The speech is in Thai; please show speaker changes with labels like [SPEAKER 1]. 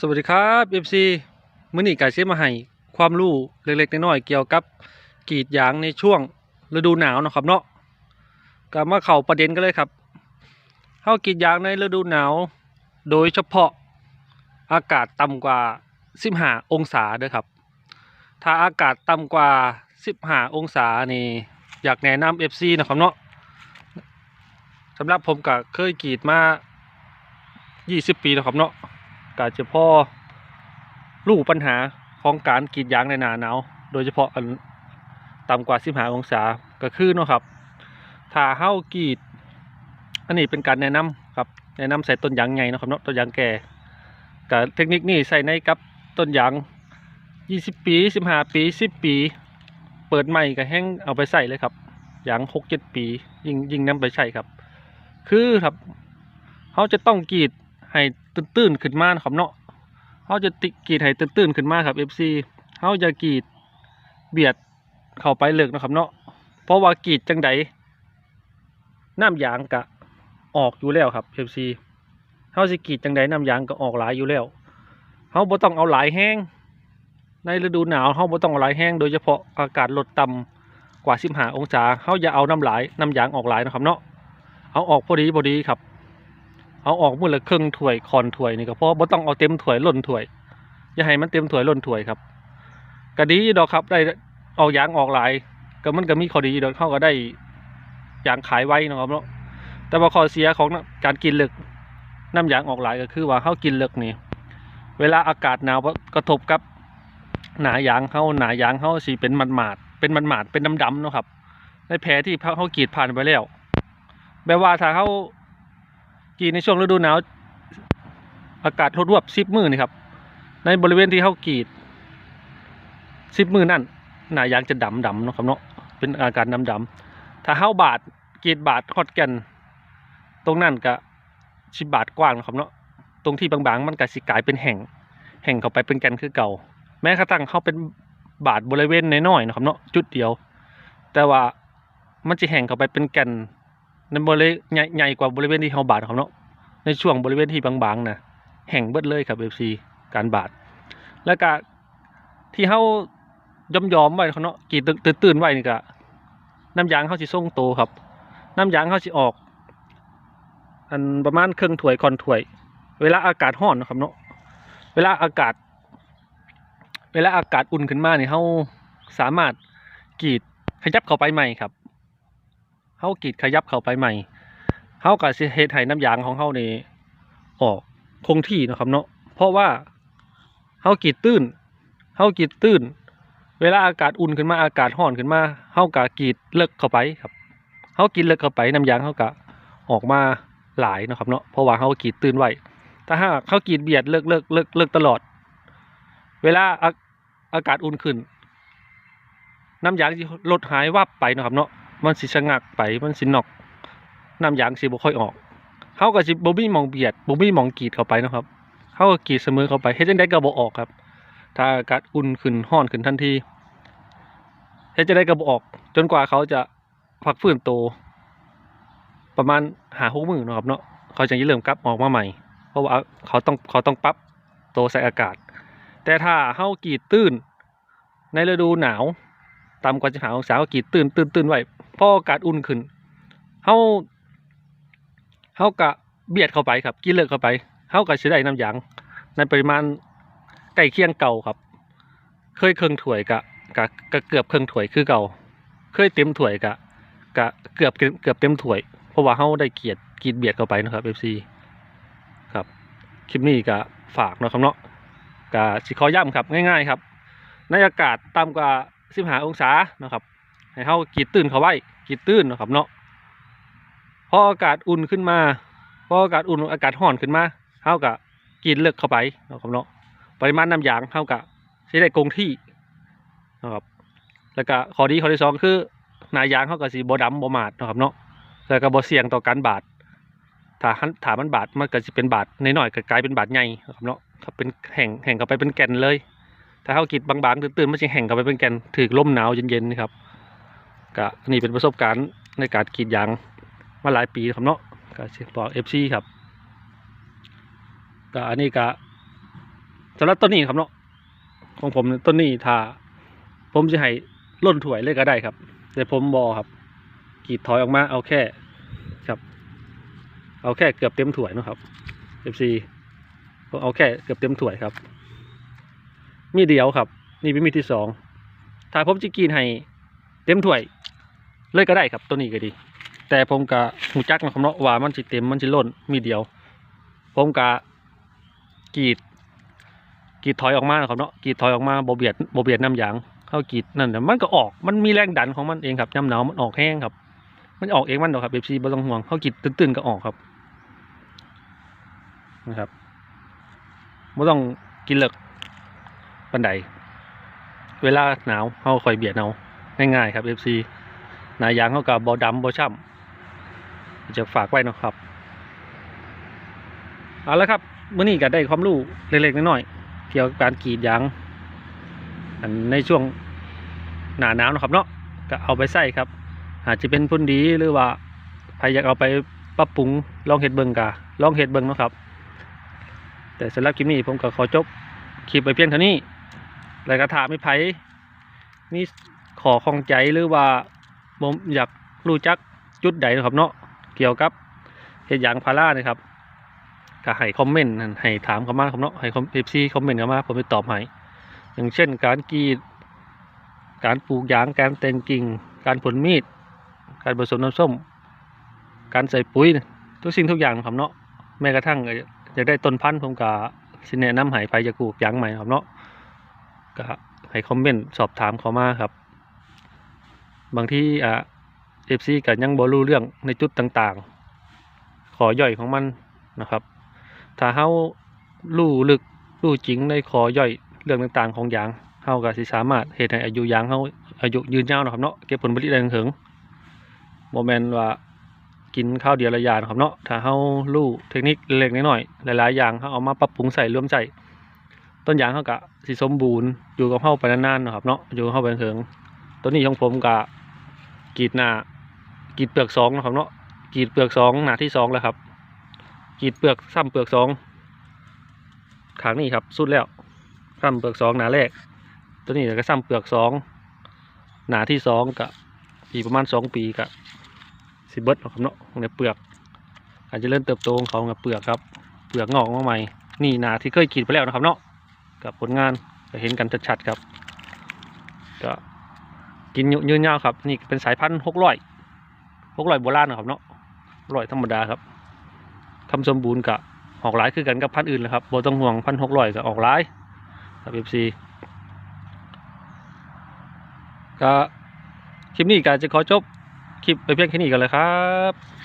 [SPEAKER 1] สวัสดีครับ FC มื้อนี้กาเชมาให้ความรู้เล็กๆน้อยๆเกี่ยวกับกรีดยางในช่วงฤดูหนาวนะครับเนาะก็มาเข้าประเด็นกันเลยครับเฮากรีดยางในฤดูหนาว โดยเฉพาะอากาศต่ำกว่า 15 องศาเด้อครับ ถ้าอากาศต่ำกว่า 15 องศานี่อยากแนะนำ FC นะครับเนาะสำหรับผมก็เคยกรีดมา 20 ปีแล้วครับเนาะ ก็จะพ่อรู้ปัญหาของการกรีดยางในหนาหนาวโดยเฉพาะอันต่ำกว่า15องศาก็คือเนาะครับ ถ้าเฮ้ากรีด อันนี้เป็นการแนะนำครับ แนะนำใส่ต้นยางใหญ่เนะครับเนาะต้นยางแก่กับเทคนิคนี้ใส่ในกับต้นยาง20ปี15ปี10ปี เปิดใหม่ก็แห้งเอาไปใส่เลยครับยาง6 7ปี ยิงยิงนำไปใช้ครับ คือครับเขาจะต้องกรีด ให้ตื้นๆขึ้นมาครับเนาะเขาจะติกรีดให้ตื้นๆขึ้นมาครับ FC เขาจะกรีดเบียดเข้าไปเลิกนะครับเนาะเพราะว่ากรีดจังใดน้ำยางกะออกอยู่แล้วครับ FC เขาสิกรีดจังใดน้ำยางก็ออกหลายอยู่แล้วเขาบ่ต้องเอาหลายแห้งในฤดูหนาวเขาบ่ต้องเอาหลายแห้งโดยเฉพาะอากาศลดต่ำกว่า15องศาเขาอย่าเอาน้ำหลายน้ำยางออกหลายนะครับเนาะเอาออกพอดีพอดีครับ เอาออกมือละครึ่งถ้วยคอนถ้วยนี่ก็พอบ่ต้องเอาเต็มถ้วยล้นถ้วย อย่าให้มันเต็มถ้วยล้นถ้วยครับก็ดีดอกครับได้เอายางออกหลายก็มันก็มีข้อดีดอกเขาก็ได้ยางขายไว้นะครับเนาะแต่ว่าข้อเสียของการกินเหลึกน้ำยางออกหลายก็คือว่าเขากินเหลึกนี่เวลาอากาศหนาวกระทบกับหนายางเขาหนายางเขาสีเป็นมันหมาดๆเป็นมันหมาดๆเป็นดำๆเนาะครับในแผลที่เขากีดผ่านไปแล้วแบบว่าถ้าเขา กรีดในช่วงฤดูหนาว อากาศรวบซิบมือนี่ครับ ในบริเวณที่เขากรีดซิบมือนั่นหนายางจะดำดำเนาะครับเนาะเป็นอาการดำดำถ้าเขาบาดกรีดบาดฮอดแกันตรงนั้นก็ชิบบาดกว้างนะครับเนาะตรงที่บางๆ มันก็สิกลายเป็นแห่ง แห่งเข้าไปเป็นแกนคือเก่า แม้กระทั่งเขาเป็นบาดบริเวณน้อยๆนะครับเนาะจุดเดียว แต่ว่ามันจะแห่งเข้าไปเป็นแกน ในบริเวณใหญ่ใหญ่กว่าบริเวณที่เขาบาดครับเนาะในช่วงบริเวณที่บางๆนะแห่งเบิดเลยครับเอฟซีการบาด แล้วก็ที่เขายอมยอมไว้เขาเนาะกีดตื่นตื่นๆไว้นี่ก็น้ำยางเขาสิส่งโตครับ น้ำยางเขาสิออก อันประมาณครึ่งถ้วยคอนถ้วย เวลาอากาศร้อนนะครับเนาะเวลาอากาศ เวลาอากาศอุ่นขึ้นมาเนี่ยเขาสามารถกีดขยับเข้าไปใหม่ครับ เฮากรีดขยับเข้าไปใหม่เฮาก็สิเฮ็ดให้น้ำยางของเฮานี่ออกคงที่นะครับเนาะเพราะว่าเฮากรีดตื้นเฮากรีดตื้น เวลาอากาศอุ่นขึ้นมาอากาศร้อนขึ้นมาเฮาก็กรีดเลิกเข้าไปครับเฮากรีดเลิกเข้าไปน้ำยางเฮาก็ออกมาหลายนะครับเนาะเพราะว่าเฮากรีดตื้นไว้ถ้าหากเฮากรีดเบียดเลิกเลิกเลิกเลิกตลอด เวลาอากาศอุ่นขึ้นน้ำยางลดหายวับไปนะครับเนาะ มันสิชะงักไปมันสินอกน้ำยางสิบ่ค่อยออกเฮาก็สิบ่มีมองเบียดบ่มีมองกีดเข้าไปนะครับเฮาก็กีดเสมอเข้าไปเฮ็ดจังไดก็บ่ออกครับ ถ้าอากาศอุ่นขึ้นร้อนขึ้นทันทีเฮ็ดจังไดก็บ่ออก จนกว่าเขาจะพักฟื้นโต ประมาณ5-6มื้อนะครับเนาะเขาจึงจะเริ่มกลับออกมาใหม่ เพราะว่าเขาต้องเขาต้องปรับโตใส่อากาศ แต่ถ้าเฮากีดตื้นในฤดูหนาวต่ำกว่า15องศาก็กีดตื้นตื้นตื้นไว้ พออากาศอุ่นขึ้นเฮาเฮากะเบียดเข้าไปครับ กินเลิกเข้าไปเฮากะสิได้น้ำยางในปริมาณใกล้เคียงเก่าครับ เคยเครื่องถ้วยกะกะกะเกือบเครื่องถ้วยคือเก่า เคยเต็มถ้วยกะกะเกือบเกือบเต็มถ้วย เพราะว่าเฮาได้เกียดกีดเบียดเข้าไปนะครับ FC ครับคลิปนี้กะฝากนะครับเนาะกะสิขอย้ำครับง่าย ๆ ครับในอากาศต่ำกว่า15องศานะครับ ให้เฮากีดตื้นเขาไว้กีดตื้นนะครับเนาะพออากาศอุ่นขึ้นมาพออากาศอุ่นอากาศร้อนขึ้นมาเฮากะกรีดเลิกเข้าไปนะครับเนาะปริมาณน้ำยางเฮากะสิได้คงที่นะครับแล้วก็ข้อดีข้อที่สองคือนายางเฮากะสิบ่ดำบ่หมาดนะครับเนาะแล้วก็บ่เสี่ยงต่อการบาดถ้าถ้ามันบาดมันก็สิเป็นบาดน้อยก็กลายเป็นบาดใหญ่เนาะครับเนาะครับเป็นแห่งแห่งเข้าไปเป็นแก่นเลย ถ้าเขากรีดบางๆ ตื่นๆมันจะแห่งเข้าไปเป็นแกนถือลมหนาวเย็นๆนี่ครับ ก็นี่เป็นประสบการณ์ในการกรีดยางมาหลายปีครับเนาะก็สิบอกเอฟซีครับก็อันนี้ก็สำหรับต้นนี้ครับเนาะของผมต้นนี้ถ้าผมจะให้ล่นถวยเลยก็ได้ครับ แต่ผมบอครับกรีดถอยออกมาเอาแค่ครับ เอาแค่เกือบเต็มถวยนะครับ FC ผมเอาแค่เกือบเต็มถวยครับ มีเดียวครับ นี่เป็นมีที่สองถ้าผมจะกรีดให้เต็มถวย เลยก็ได้ครับตัวนี้ก็ดี แต่ผมกะหูจักนะครับเนาะว่ามันสิเต็มมันสิล่นมีเดียว ผมกะกรีดกรีดถอยออกมานะครับเนาะกรีดถอยออกมาบ่เบียดบ่เบียดน้ำยางเข้ากรีดนั่นแต่มันก็ออกมันมีแรงดันของมันเองครับย่ำหนาวมันออกแห้งครับ มันออกเองมันดอกครับเอฟซีบ่ต้องห่วงเข้ากรีดตื้นๆก็ออกครับนะครับบ่ต้องกินเหลิกปันใดเวลาหนาวเข้าคอยเบียดเอาง่ายๆครับเอฟซี นายางเขากับบอดำบอช่ำจะฝากไว้นะครับเอาละครับเมื่อนี้ก็ได้ความรู้เล็กๆน้อยๆเกี่ยวกับการกรีดยางในช่วงหนาหนาวนะครับเนาะก็เอาไปใส่ครับ อาจจะเป็นพุ่นดีหรือว่าใครอยากเอาไปปรับปรุงลองเห็ดเบิงกะลองเห็ดเบิงนะครับ แต่สำหรับคลิปนี้ผมก็ขอจบคลิปไปเพียงเท่านี้แล้วก็ถามไม่ไผมีขอข้องใจหรือว่า ผมอยากรู้จักจุดใดนะครับเนาะเกี่ยวกับเห็ดยางพารานะครับก็ให้คอมเมนต์ให้ถามเข้ามาครับเนาะให้เอฟซีคอมเมนต์เข้ามาผมไปตอบให้อย่างเช่น การกรีด การปลูกยางการแต่งกิ่ง การผลมีด การผสมน้ำส้ม การใส่ปุ๋ย ทุกสิ่งทุกอย่างครับเนาะแม้กระทั่งอยากได้ต้นพันธุ์ผมก็สิแนะนำให้ไปจะปลูกยางใหม่ครับเนาะก็ให้คอมเมนต์สอบถามเขามาครับ บางที่อ่าเอฟซีก็ยังบ่รู้เรื่องในจุดต่างๆ ขอย่อยของมันนะครับ ถ้าเฮารู้ลึกรู้จริงในขอย่อยเรื่องต่างๆ ของยางเฮาก็สิสามารถเฮ็ดให้อายุยางเฮาอายุยืนยาวนะครับเนาะเก็บผลผลิตได้ถึงบ่แม่นว่ากินข้าวเดียวละยานะครับเนาะถ้าเฮารู้เทคนิคเล็กๆน้อยๆหลายๆอย่างเฮาเอามาปรับปรุงใส่รวมใส่ต้นยางเฮาก็สิสมบูรณ์อยู่กับเฮาไปนานๆนะครับเนาะอยู่กับเฮาไปถึงต้นนี้ของผมก็ กรีดหน้ากรีดเปลือกสองนะครับเนาะกรีดเปลือกสองหน้าที่สองแล้วครับกรีดเปลือกซ้ำเปลือกสองขางนี้ครับสุดแล้วซ้ำเปลือกสองหนาแรก ตัวนี้ก็ซ้ำเปลือกสองหนาที่สองกับอีกประมาณสองปีกับสิบเบิร์ดครับเนาะในเปลือก อาจจะเริ่มเติบโตของเขากับเปลือกครับเปลือกงอกมาใหม่ นี่หนาที่เคยกรีดไปแล้วนะครับเนาะกับผลงานจะเห็นกันชัดๆครับ ก็ กินยืนยาวครับ นี่เป็นสายพันธุ์หกร้อยหกร้อยโบราณนะครับเนาะร้อยธรรมดาครับทำสมบูรณ์กับออกหลายคือกันกับพันธุ์อื่นเลยครับบ่ต้องห่วงพันหกร้อยกับออกหลายครับเอฟซีก็คลิปนี้ก็จะขอจบคลิปไปเพียงแค่นี้กันเลยครับ